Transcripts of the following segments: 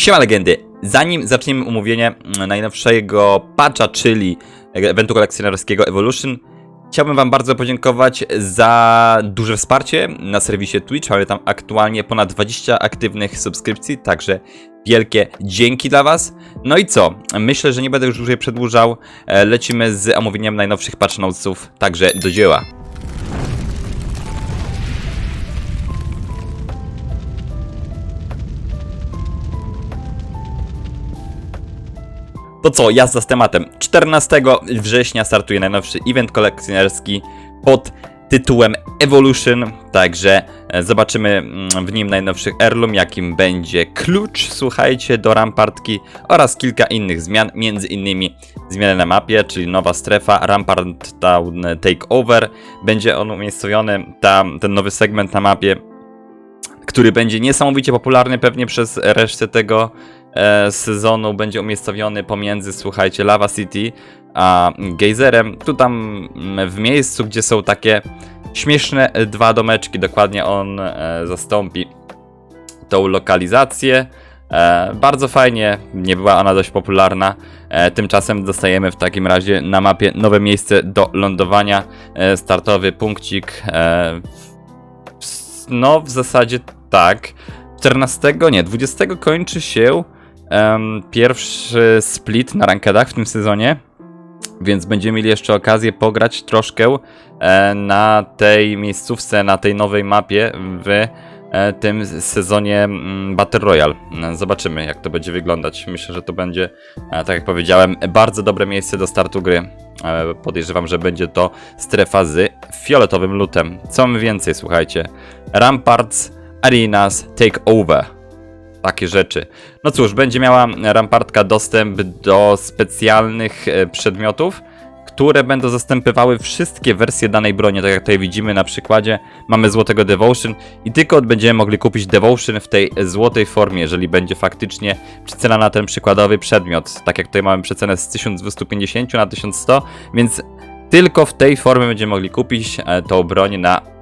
Siema legendy, zanim zaczniemy omówienie mm, najnowszego patcha, czyli eventu kolekcjonerskiego Evolution, chciałbym wam bardzo podziękować za duże wsparcie na serwisie Twitch. Mamy tam aktualnie ponad 20 aktywnych subskrypcji, także wielkie dzięki dla was. No i co? Myślę, że nie będę już dłużej przedłużał. E, Lecimy z omówieniem najnowszych patch notesów, także do dzieła. To co, jazda z tematem. 14 września startuje najnowszy event kolekcjonerski pod tytułem Evolution, także e, zobaczymy mm, w nim najnowszy heirloom, jakim będzie klucz, słuchajcie, do rampartki oraz kilka innych zmian, między innymi zmiany na mapie, czyli nowa strefa Rampart Town Takeover, będzie on umiejscowiony, tam, ten nowy segment na mapie, który będzie niesamowicie popularny pewnie przez resztę tego e, sezonu będzie umiejscowiony pomiędzy, słuchajcie, Lava City a Geyserem. Tu tam mm, w miejscu, gdzie są takie śmieszne e, dwa domeczki, dokładnie on e, zastąpi tą lokalizację. Bardzo fajnie, nie była ona dość popularna. Tymczasem dostajemy w takim razie na mapie nowe miejsce do lądowania, startowy punkcik. No, w zasadzie tak. 14, nie, 20 kończy się em, pierwszy split na rankedach w tym sezonie, więc będziemy mieli jeszcze okazję pograć troszkę e, na tej miejscówce, na tej nowej mapie w e, tym sezonie mm, Battle Royale. Zobaczymy, jak to będzie wyglądać. Myślę, że to będzie, e, tak jak powiedziałem, bardzo dobre miejsce do startu gry. E, Podejrzewam, że będzie to strefa z fioletowym lutem. Co mamy więcej, słuchajcie? Ramparts, Arenas, Takeover. Takie rzeczy. No cóż, będzie miała rampartka dostęp do specjalnych e, przedmiotów, które będą zastępowały wszystkie wersje danej broni. Tak jak tutaj widzimy na przykładzie, mamy złotego Devotion i tylko będziemy mogli kupić Devotion w tej złotej formie, jeżeli będzie faktycznie przecena na ten przykładowy przedmiot. Tak jak tutaj mamy przecenę z 1250 na 1100, więc tylko w tej formie będziemy mogli kupić e, tą broń na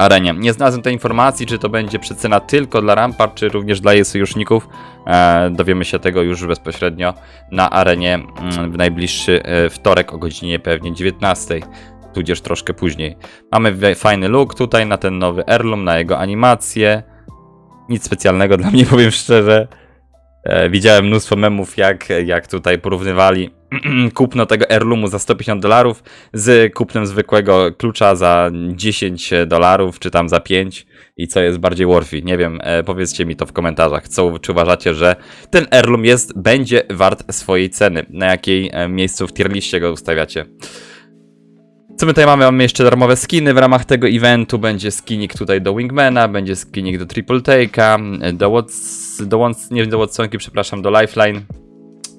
arenie. Nie znalazłem tej informacji, czy to będzie przecena tylko dla Rampart, czy również dla jej sojuszników. E, dowiemy się tego już bezpośrednio na arenie mm, w najbliższy e, wtorek o godzinie pewnie 19. Tudzież troszkę później. Mamy fajny look tutaj na ten nowy Heirloom, na jego animację. Nic specjalnego dla mnie, powiem szczerze. E, widziałem mnóstwo memów, jak, jak tutaj porównywali kupno tego Heirloomu za 150 dolarów z kupnem zwykłego klucza za 10 dolarów, czy tam za 5 i co jest bardziej worthy. Nie wiem, e, powiedzcie mi to w komentarzach. Co, czy uważacie, że ten Heirloom jest, będzie wart swojej ceny? Na jakiej e, miejscu w tier liście go ustawiacie? Co my tutaj mamy? Mamy jeszcze darmowe skiny w ramach tego eventu. Będzie skinik tutaj do Wingmana, będzie skinik do Triple Take'a, do Wats, do Wats, nie do Watsonki, przepraszam, do Lifeline.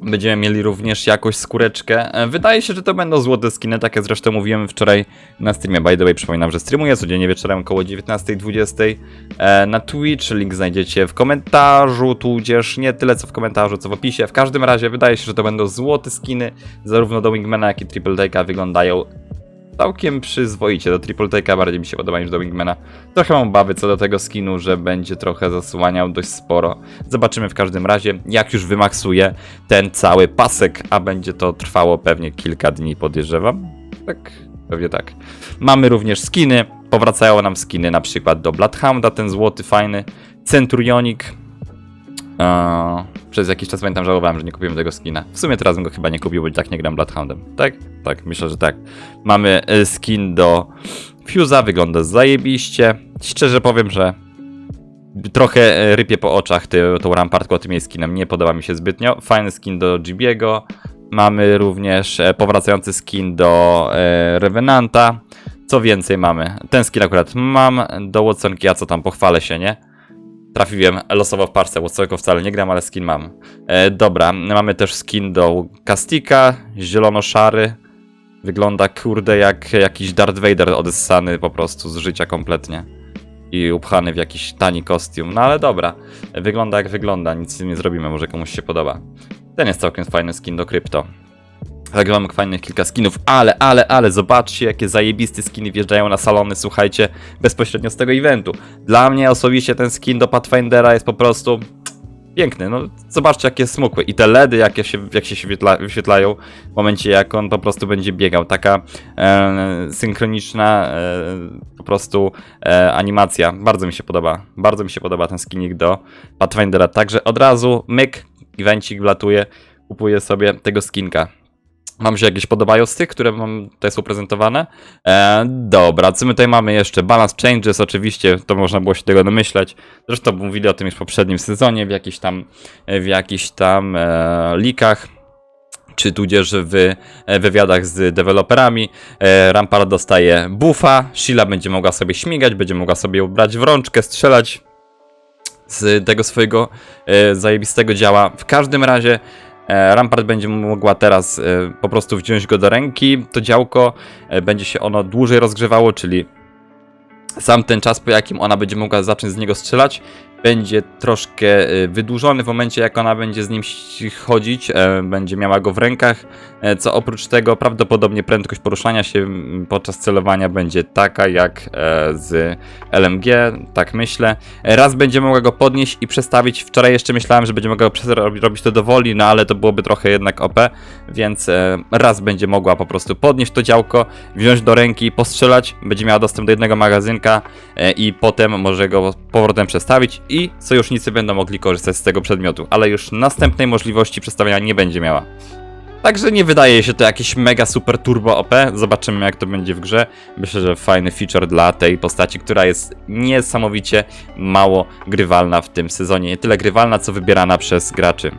Będziemy mieli również jakąś skóreczkę. E, Wydaje się, że to będą złote skiny, tak jak zresztą mówiłem wczoraj na streamie. By the way, przypominam, że streamuję codziennie wieczorem około 19.20 e, na Twitch. Link znajdziecie w komentarzu, tudzież nie tyle co w komentarzu, co w opisie. W każdym razie wydaje się, że to będą złote skiny, zarówno do Wingmana, jak i Triple Take'a wyglądają całkiem przyzwoicie. Do Triple Take'a bardziej mi się podoba niż do Wingmana. Trochę mam obawy co do tego skinu, że będzie trochę zasłaniał dość sporo. Zobaczymy w każdym razie, jak już wymaksuje ten cały pasek, a będzie to trwało pewnie kilka dni, podejrzewam. Tak, pewnie tak. Mamy również skiny. Powracają nam skiny na przykład do Bloodhounda, ten złoty, fajny. Centurionik. Przez jakiś czas pamiętam, żałowałem, że nie kupiłem tego skina. W sumie teraz bym go chyba nie kupił, bo i tak nie gram Bloodhoundem. Tak? Tak, myślę, że tak. Mamy e, skin do Fuse'a, wygląda zajebiście. Szczerze powiem, że trochę e, rypie po oczach ty, tą rampartką tym jej skinem. Nie podoba mi się zbytnio. Fajny skin do Gibiego. Mamy również e, powracający skin do e, Revenanta. Co więcej mamy? Ten skin akurat mam. Do Watsonki, a co tam, pochwalę się, nie? Trafiłem losowo w parce, Watsonko wcale nie gram, ale skin mam. E, dobra, mamy też skin do Kastika, zielono-szary. Wygląda kurde jak jakiś Darth Vader odessany po prostu z życia kompletnie. I upchany w jakiś tani kostium. No ale dobra, wygląda jak wygląda, nic z tym nie zrobimy, może komuś się podoba. Ten jest całkiem fajny skin do krypto. Także mamy fajnych kilka skinów, ale, ale, ale zobaczcie jakie zajebiste skiny wjeżdżają na salony, słuchajcie, bezpośrednio z tego eventu. Dla mnie osobiście ten skin do Pathfindera jest po prostu piękny, no zobaczcie jakie smukłe i te LEDy jakie się, jak się wyświetla, wyświetlają w momencie jak on po prostu będzie biegał, taka e, synchroniczna e, po prostu e, animacja, bardzo mi się podoba, bardzo mi się podoba ten skinik do Pathfindera, także od razu myk, evencik wlatuje, kupuję sobie tego skinka. Wam się jakieś podobają z tych, które mam tutaj są prezentowane? E, dobra, co my tutaj mamy jeszcze? Balance Changes, oczywiście, to można było się tego domyśleć. Zresztą mówili o tym już w poprzednim sezonie, w jakichś tam, w jakichś tam e, leakach czy tudzież w e, wywiadach z deweloperami. E, Rampart dostaje buffa, Sheila będzie mogła sobie śmigać, będzie mogła sobie brać w rączkę, strzelać z tego swojego e, zajebistego działa. W każdym razie e, Rampart będzie mogła teraz e, po prostu wziąć go do ręki. To działko e, będzie się ono dłużej rozgrzewało, czyli sam ten czas, po jakim ona będzie mogła zacząć z niego strzelać, będzie troszkę e, wydłużony w momencie, jak ona będzie z nim chodzić, e, będzie miała go w rękach, e, co oprócz tego prawdopodobnie prędkość poruszania się podczas celowania będzie taka jak e, z LMG, tak myślę. Raz będzie mogła go podnieść i przestawić. Wczoraj jeszcze myślałem, że będzie mogła robić to dowoli, no ale to byłoby trochę jednak OP, więc raz będzie mogła po prostu podnieść to działko, wziąć do ręki, postrzelać, będzie miała dostęp do jednego magazynka i potem może go powrotem przestawić i sojusznicy będą mogli korzystać z tego przedmiotu, ale już następnej możliwości przestawienia nie będzie miała. Także nie wydaje się to jakieś mega super turbo OP. Zobaczymy jak to będzie w grze. Myślę, że fajny feature dla tej postaci, która jest niesamowicie mało grywalna w tym sezonie. Nie tyle grywalna, co wybierana przez graczy.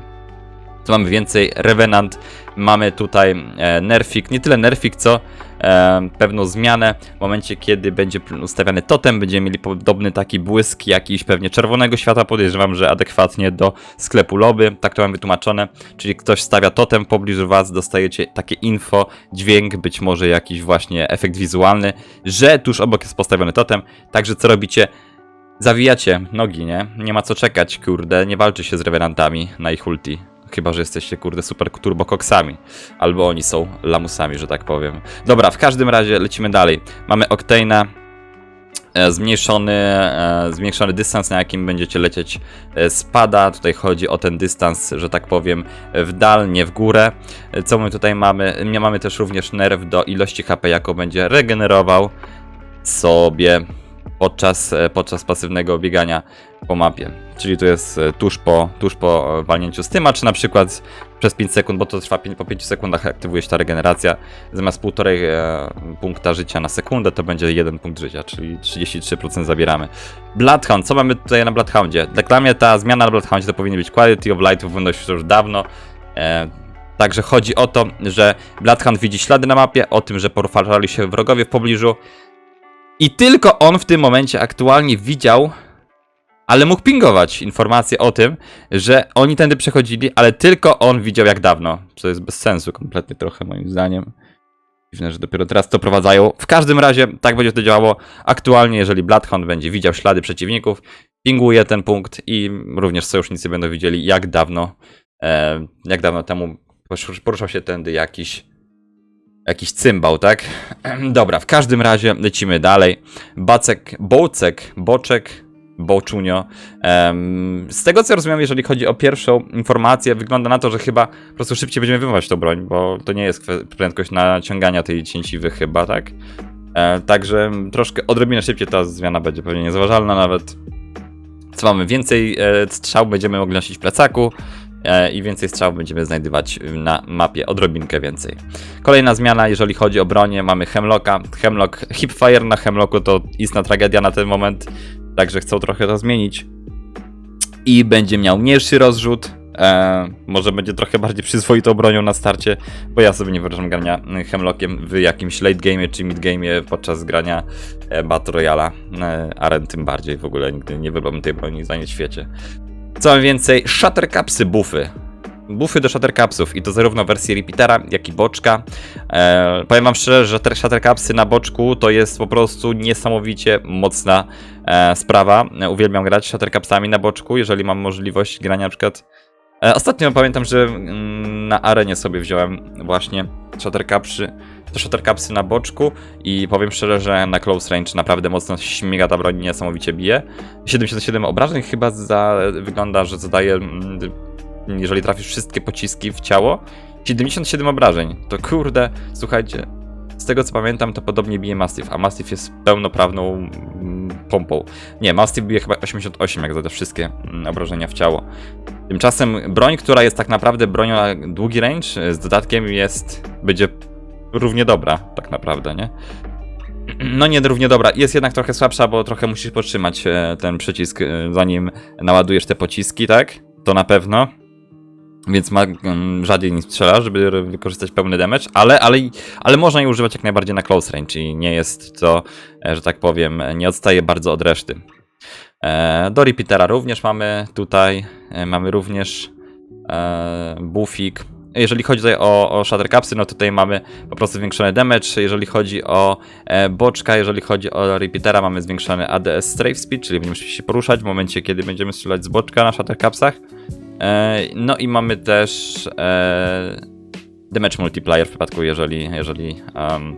Tu mamy więcej Revenant, mamy tutaj e, nerfik, nie tyle nerfik, co e, pewną zmianę. W momencie, kiedy będzie ustawiany totem, będziemy mieli podobny taki błysk jakiś pewnie czerwonego światła. Podejrzewam, że adekwatnie do sklepu lobby. Tak to mam wytłumaczone. Czyli ktoś stawia totem w pobliżu was, dostajecie takie info, dźwięk, być może jakiś właśnie efekt wizualny, że tuż obok jest postawiony totem. Także co robicie? Zawijacie nogi, nie? Nie ma co czekać, kurde, nie walczy się z revenantami na ich ulti. Chyba, że jesteście, kurde, super turbokoksami. Albo oni są lamusami, że tak powiem. Dobra, w każdym razie lecimy dalej. Mamy Octane'a. e, Zmniejszony, e, zmniejszony dystans, na jakim będziecie lecieć, e, spada. Tutaj chodzi o ten dystans, że tak powiem, w dal, nie w górę. Co my tutaj mamy? Mamy też również nerw do ilości HP, jaką będzie regenerował sobie podczas, e, podczas pasywnego biegania po mapie. Czyli to jest e, tuż po, tuż po e, walnięciu z tym, a czy na przykład przez 5 sekund, bo to trwa pię- po 5 sekundach aktywuje się ta regeneracja. Zamiast 1,5 e, punkta życia na sekundę, to będzie 1 punkt życia, czyli 33% zabieramy. Bloodhound, co mamy tutaj na Bloodhoundzie? Dla mnie ta zmiana na Bloodhoundzie to powinien być Quality of Life, powinno się już dawno. E, Także chodzi o to, że Bloodhound widzi ślady na mapie, o tym, że poruszali się wrogowie w pobliżu, i tylko on w tym momencie aktualnie widział, ale mógł pingować informacje o tym, że oni tędy przechodzili, ale tylko on widział jak dawno. Co jest bez sensu kompletnie trochę moim zdaniem. Dziwne, że dopiero teraz to prowadzają. W każdym razie tak będzie to działało. Aktualnie, jeżeli Bloodhound będzie widział ślady przeciwników, pinguje ten punkt i również sojusznicy będą widzieli jak dawno, e, jak dawno temu porusz- poruszał się tędy jakiś Jakiś cymbał, tak? Dobra, w każdym razie lecimy dalej. Bacek, Bołcek, Boczek, Boczunio. Z tego co rozumiem, jeżeli chodzi o pierwszą informację, wygląda na to, że chyba po prostu szybciej będziemy wyjmować tą broń, bo to nie jest prędkość naciągania tej cięciwy chyba, tak? E, także troszkę odrobinę szybciej ta zmiana będzie pewnie niezauważalna nawet. Co mamy? Więcej e, strzał będziemy mogli nosić w plecaku i więcej strzał będziemy znajdywać na mapie, odrobinkę więcej. Kolejna zmiana, jeżeli chodzi o bronię, mamy Hemlocka. Hemlock, Hipfire na Hemlocku to istna tragedia na ten moment, także chcą trochę to zmienić. I będzie miał mniejszy rozrzut, e, może będzie trochę bardziej przyzwoitą bronią na starcie, bo ja sobie nie wyobrażam grania Hemlockiem w jakimś late game czy mid game podczas grania e, Battle Royala. E, Aren tym bardziej, w ogóle nigdy nie wybrałbym tej broni za nic w świecie. Co mam więcej? Shuttercapsy buffy. Buffy do Shuttercapsów i to zarówno wersji Repeatera, jak i boczka. E, powiem wam szczerze, że te Shuttercapsy na boczku to jest po prostu niesamowicie mocna e, sprawa. E, Uwielbiam grać Shuttercapsami na boczku, jeżeli mam możliwość grania na przykład Ostatnio pamiętam, że mm, na arenie sobie wziąłem właśnie Shattercapsy, to Shattercapsy na boczku i powiem szczerze, że na close range naprawdę mocno śmiga ta broń, niesamowicie bije. 77 obrażeń chyba za, wygląda, że zadaje, mm, jeżeli trafisz wszystkie pociski w ciało, 77 obrażeń. To kurde, słuchajcie, z tego co pamiętam, to podobnie bije Mastiff, a Mastiff jest pełnoprawną mm, pompą. Nie, Mastiff bije chyba 88, jak zada wszystkie mm, obrażenia w ciało. Tymczasem broń, która jest tak naprawdę bronią na długi range, z dodatkiem jest, będzie równie dobra, tak naprawdę, nie? No nie równie dobra, jest jednak trochę słabsza, bo trochę musisz podtrzymać e, ten przycisk, e, zanim naładujesz te pociski, tak? To na pewno. Więc ma, mm, rzadziej nim strzela, żeby wykorzystać pełny damage, ale, ale, ale można je używać jak najbardziej na close range i nie jest to, e, że tak powiem, nie odstaje bardzo od reszty. E, do repeatera również mamy tutaj, e, mamy również buffik. Jeżeli chodzi tutaj o, o Shattercapsy, no tutaj mamy po prostu zwiększony damage. Jeżeli chodzi o boczka, jeżeli chodzi o repeatera, mamy zwiększony ADS Strafe Speed, czyli będziemy się poruszać w momencie, kiedy będziemy strzelać z boczka na Shattercapsach. E, no i mamy też e, damage multiplier w przypadku, jeżeli, jeżeli um,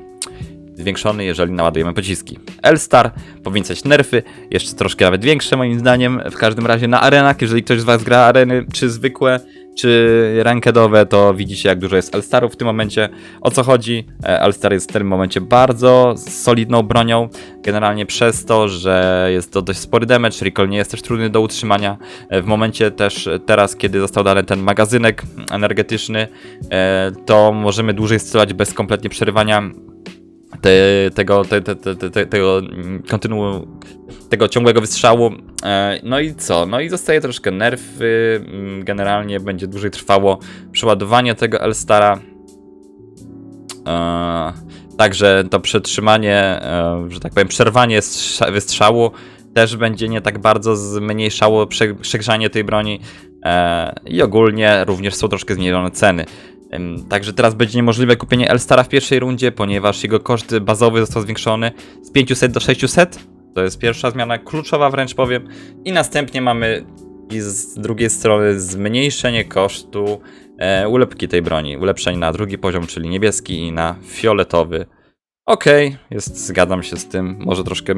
zwiększony, jeżeli naładujemy pociski. L-Star powinien nerfy, jeszcze troszkę nawet większe moim zdaniem, w każdym razie na arenach, jeżeli ktoś z was gra areny, czy zwykłe, czy rankedowe, to widzicie jak dużo jest L-Starów w tym momencie. O co chodzi? E, L-Star jest w tym momencie bardzo solidną bronią, generalnie przez to, że jest to dość spory damage, recall nie jest też trudny do utrzymania. E, W momencie też e, teraz, kiedy został dany ten magazynek energetyczny, e, to możemy dłużej strzelać bez kompletnie przerywania te, tego, te, te, te, te, tego mm, kontynu, tego ciągłego wystrzału. E, No i co? No i zostaje troszkę nerfy. mm, Generalnie będzie dłużej trwało przeładowanie tego L-Stara. E, Także to przetrzymanie, e, że tak powiem, przerwanie strza- wystrzału też będzie nie tak bardzo zmniejszało prze- przegrzanie tej broni. I ogólnie również są troszkę zmniejszone ceny. Także teraz będzie niemożliwe kupienie L-Stara w pierwszej rundzie, ponieważ jego koszt bazowy został zwiększony z 500 do 600. To jest pierwsza zmiana, kluczowa wręcz powiem. I następnie mamy i z drugiej strony zmniejszenie kosztu e, ulepki tej broni. Ulepszenie na drugi poziom, czyli niebieski i na fioletowy. Okej, jest, zgadzam się z tym. Może troszkę,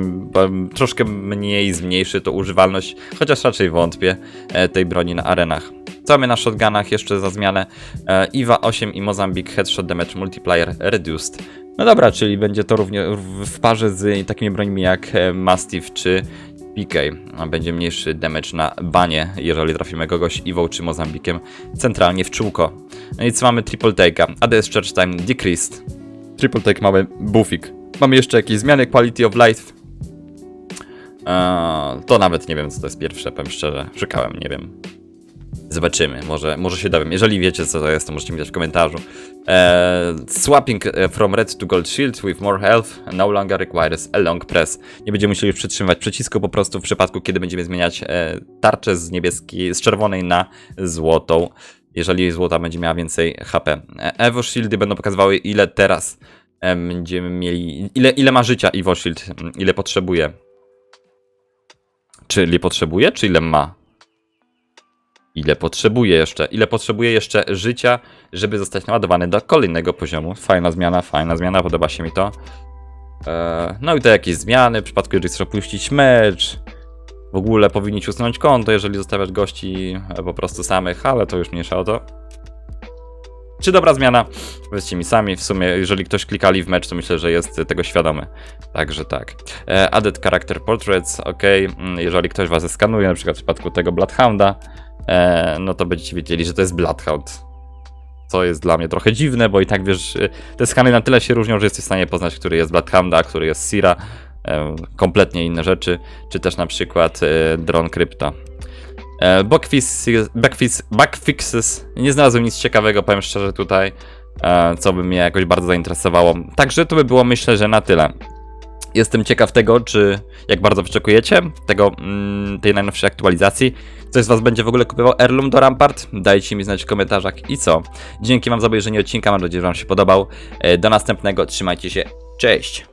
troszkę mniej zmniejszy to używalność, chociaż raczej wątpię, e, tej broni na arenach. Co mamy na shotgunach jeszcze za zmianę? E, IWA 8 i Mozambique Headshot Damage Multiplier Reduced. No dobra, czyli będzie to równie w- parze z takimi brońmi jak e, Mastiff czy PK. Będzie mniejszy damage na banie, jeżeli trafimy kogoś Iwą czy Mozambikiem centralnie w czółko. No i co mamy? Triple Take'a. ADS Charge Time Decreased. Triple Take mamy buffik. Mamy jeszcze jakieś zmiany Quality of Life. Eee, to nawet nie wiem, co to jest pierwsze, powiem szczerze. Szukałem, nie wiem. Zobaczymy, może, może się dowiem. Jeżeli wiecie, co to jest, to możecie mi dać w komentarzu. Eee, swapping e, from red to gold shield with more health no longer requires a long press. Nie będziemy musieli już przytrzymywać przycisku po prostu w przypadku, kiedy będziemy zmieniać e, tarczę z niebieskiej, z czerwonej na złotą. Jeżeli złota będzie miała więcej HP. E, Evo Shieldy będą pokazywały, ile teraz e, będziemy mieli. Ile, ile ma życia Evo Shield, m, ile potrzebuje. Czyli potrzebuje, czy ile ma? Ile potrzebuje jeszcze? Ile potrzebuje jeszcze życia, żeby zostać naładowany do kolejnego poziomu? Fajna zmiana, fajna zmiana, podoba się mi to. Eee, no i to jakieś zmiany, w przypadku jeżeli chcesz opuścić mecz. W ogóle powinni ci usunąć konto, jeżeli zostawiasz gości e, po prostu samych, ale to już mniejsza o to. Czy dobra zmiana? Powiedzcie mi sami, w sumie jeżeli ktoś klikali w mecz, to myślę, że jest tego świadomy. Także tak. E, added Character Portraits, ok. Mm, Jeżeli ktoś was zeskanuje, na przykład w przypadku tego Bloodhounda, e, no to będziecie wiedzieli, że to jest Bloodhound. Co jest dla mnie trochę dziwne, bo i tak wiesz, y, te skany na tyle się różnią, że jesteś w stanie poznać, który jest Bloodhounda, który jest Sira. E, kompletnie inne rzeczy, czy też na przykład e, Drone Crypta. E, Bugfixes, backfix, bugfixes. Nie znalazłem nic ciekawego, powiem szczerze tutaj, e, co by mnie jakoś bardzo zainteresowało. Także to by było myślę, że na tyle. Jestem ciekaw tego, czy jak bardzo wyczekujecie tego, mm, tej najnowszej aktualizacji. Ktoś z Was będzie w ogóle kupował Heirloom do Rampart? Dajcie mi znać w komentarzach. I co? Dzięki Wam za obejrzenie odcinka, mam nadzieję, że Wam się podobał. E, Do następnego, trzymajcie się, cześć!